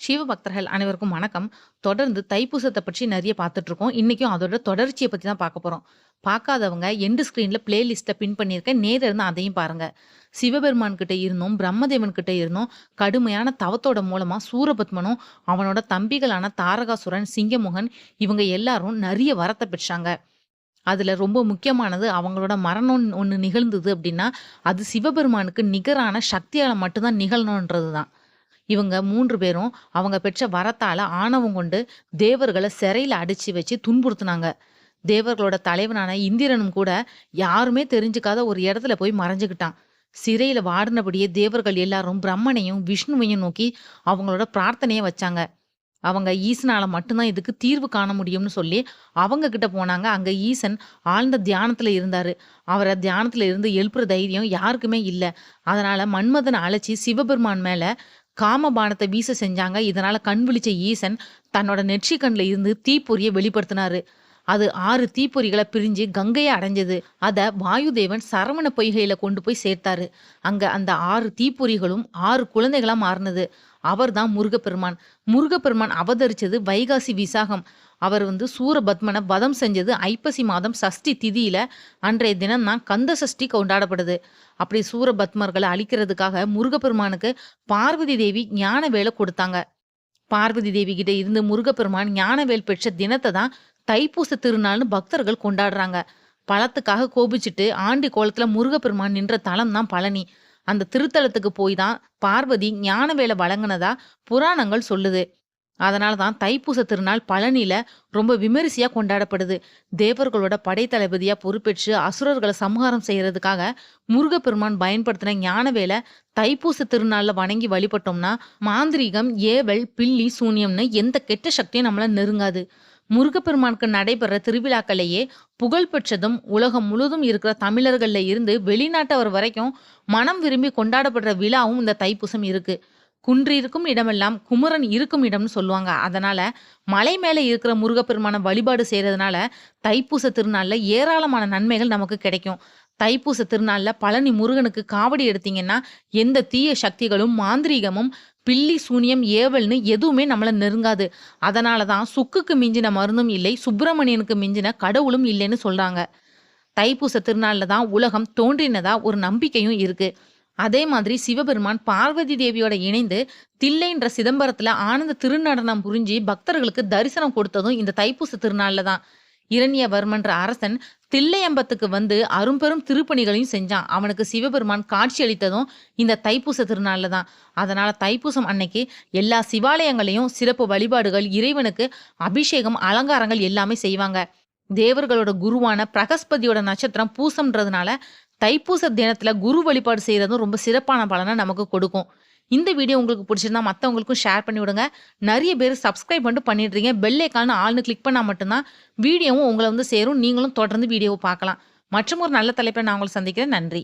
சிவபக்தர்கள் அனைவருக்கும் வணக்கம். தொடர்ந்து தைப்பூசத்தை பற்றி நிறைய பார்த்துட்டு இருக்கோம் இன்னைக்கும் அதோட தொடர்ச்சியை பற்றி தான் பார்க்க போகிறோம் பார்க்காதவங்க எண்டு ஸ்க்ரீனில் பிளேலிஸ்ட்டை பின் பண்ணியிருக்கேன். நேரா இருந்தா அதையும் பாருங்கள் சிவபெருமான் கிட்ட இருந்தும், பிரம்மதேவன் கிட்ட இருந்தும் கடுமையான தவத்தோட மூலமாக சூரபத்மனும், அவனோட தம்பிகளான தாரகாசுரன், சிங்கமுகன் இவங்க எல்லாரும் நிறைய வரத்தை பெற்றாங்க. அதில் ரொம்ப முக்கியமானது அவங்களோட மரணம் ஒன்று நிகழ்ந்தது அப்படின்னா அது சிவபெருமானுக்கு நிகரான சக்தியால் மட்டும்தான் நிகழணுன்றது தான். இவங்க மூன்று பேரும் அவங்க பெற்ற வரத்தால ஆணவம் கொண்டு தேவர்களை சிறையில் அடித்து வச்சு துன்புறுத்துனாங்க. தேவர்களோட தலைவனான இந்திரனும் கூட யாருமே தெரிஞ்சுக்காத ஒரு இடத்துல போய் மறைஞ்சுக்கிட்டான். சிறையில வாடினபடியே தேவர்கள் எல்லாரும் பிரம்மனையும், விஷ்ணுவையும் நோக்கி அவங்களோட பிரார்த்தனையை வச்சாங்க. அவங்க ஈசனால மட்டும்தான் இதுக்கு தீர்வு காண முடியும்னு சொல்லி அவங்க கிட்ட போனாங்க. அங்க ஈசன் ஆழ்ந்த தியானத்துல இருந்தாரு. அவரை தியானத்துல இருந்து எழுப்புற தைரியம் யாருக்குமே இல்லை அதனால மன்மதனை அழைச்சி சிவபெருமான் மேல காமபானத்தை வீச செஞ்சாங்க. இதனால கண் விழிச்ச ஈசன் தன்னோட நெற்றி கண்ணில் இருந்து தீப்பொறியை வெளிப்படுத்தினாரு. அது ஆறு தீப்பொறிகளை பிரிஞ்சு கங்கையை அடைஞ்சது. அதை வாயுதேவன் சரவண பொய்கையில கொண்டு போய் சேர்த்தாரு. அங்க அந்த ஆறு தீப்பொறிகளும் ஆறு குழந்தைகளா மாறுனது. அவர்தான் முருகப்பெருமான். முருகப்பெருமான் அவதரிச்சது வைகாசி விசாகம். அவர் வந்து சூரபத்மனை வதம் செஞ்சது ஐப்பசி மாதம் சஷ்டி திதியில அன்றைய தினம் தான் கந்த சஷ்டி கொண்டாடப்படுது. அப்படி சூரபத்மர்களை அழிக்கிறதுக்காக முருகப்பெருமானுக்கு பார்வதி தேவி ஞான வேலை கொடுத்தாங்க. பார்வதி தேவி கிட்ட இருந்து முருகப்பெருமான் ஞானவேல் பெற்ற தினத்தை தான் தைப்பூச திருநாள்னு பக்தர்கள் கொண்டாடுறாங்க. பழத்துக்காக கோபிச்சுட்டு ஆண்டி கோலத்துல முருகப்பெருமான் நின்ற தலம் தான் பழனி. அந்த திருத்தலத்துக்கு போய் தான் பார்வதி ஞானவேல வழங்கினதா புராணங்கள் சொல்லுது. அதனால தான் தைப்பூச திருநாள் பழனியில ரொம்ப விமரிசையா கொண்டாடப்படுது. தேவர்களோட படைத்தளபதியா பொறுப்பேற்று அசுரர்களை சம்ஹாரம் செய்யறதுக்காக முருகப்பெருமான் பயன்படுத்தின ஞானவேலை தைப்பூச திருநாள்ல வணங்கி வழிபட்டோம்னா, மாந்திரீகம், ஏவல், பில்லி, சூனியம்னு எந்த கெட்ட சக்தியும் நம்மள நெருங்காது. முருகப்பெருமானுக்கு நடைபெற திருவிழாக்களையே புகழ் பெற்றதும், உலகம் முழுதும் இருக்கிற தமிழர்கள்ல இருந்து வெளிநாட்டவர் வரைக்கும் மனம் விரும்பி கொண்டாடப்படுற விழாவும் இந்த தைப்பூசம் இருக்குது குன்றிருக்கும் இடமெல்லாம் குமரன் இருக்கும் இடம்னு சொல்லுவாங்க. அதனால மலை மேலே இருக்கிற முருகப்பெருமான வழிபாடு செய்கிறதுனால தைப்பூச திருநாளில் ஏராளமான நன்மைகள் நமக்கு கிடைக்கும். தைப்பூச திருநாளில் பழனி முருகனுக்கு காவடி எடுத்தீங்கன்னா, எந்த தீய சக்திகளும், மாந்திரீகமும், பில்லி, சூனியம், ஏவல்னு எதுவுமே நம்மளை நெருங்காது. அதனால தான் சுக்குக்கு மிஞ்சின மருந்தும் இல்லை, சுப்பிரமணியனுக்கு மிஞ்சின கடவுளும் இல்லைன்னு சொல்கிறாங்க தைப்பூச திருநாளில் தான் உலகம் தோன்றினதா ஒரு நம்பிக்கையும் இருக்குது அதே மாதிரி சிவபெருமான் பார்வதி தேவியோட இணைந்து தில்லைன்ற சிதம்பரத்துல ஆனந்த திருநடனம் புரிஞ்சு பக்தர்களுக்கு தரிசனம் கொடுத்ததும் இந்த தைப்பூச திருநாள்ல தான். இரண்யவர்மன்ற அரசன் தில்லையம்பத்துக்கு வந்து அரும்பெரும் திருப்பணிகளையும் செஞ்சான். அவனுக்கு சிவபெருமான் காட்சி அளித்ததும் இந்த தைப்பூச திருநாள்ல தான். அதனால தைப்பூசம் அன்னைக்கு எல்லா சிவாலயங்களையும் சிறப்பு வழிபாடுகள், இறைவனுக்கு அபிஷேகம், அலங்காரங்கள் எல்லாமே செய்வாங்க. தேவர்களோட குருவான பிரகஸ்பதியோட நட்சத்திரம் பூசம்ன்றதுனால தைப்பூச தினத்தில் குரு வழிபாடு செய்கிறதும் ரொம்ப சிறப்பான பலனை நமக்கு கொடுக்கும். இந்த வீடியோ உங்களுக்கு பிடிச்சிருந்தா மற்றவங்களுக்கும் ஷேர் பண்ணி விடுங்க. நிறைய பேர் சப்ஸ்கிரைப் பண்ணிட்டு பண்ணிடுறீங்க. பெல் ஐகான ஆல்ன்னு கிளிக் பண்ணால் மட்டும்தான் வீடியோவும் உங்களை வந்து சேரும். நீங்களும் தொடர்ந்து வீடியோவை பார்க்கலாம். மற்றும் ஒரு நல்ல தலைப்பை நான் உங்களை சந்திக்கிறேன். நன்றி.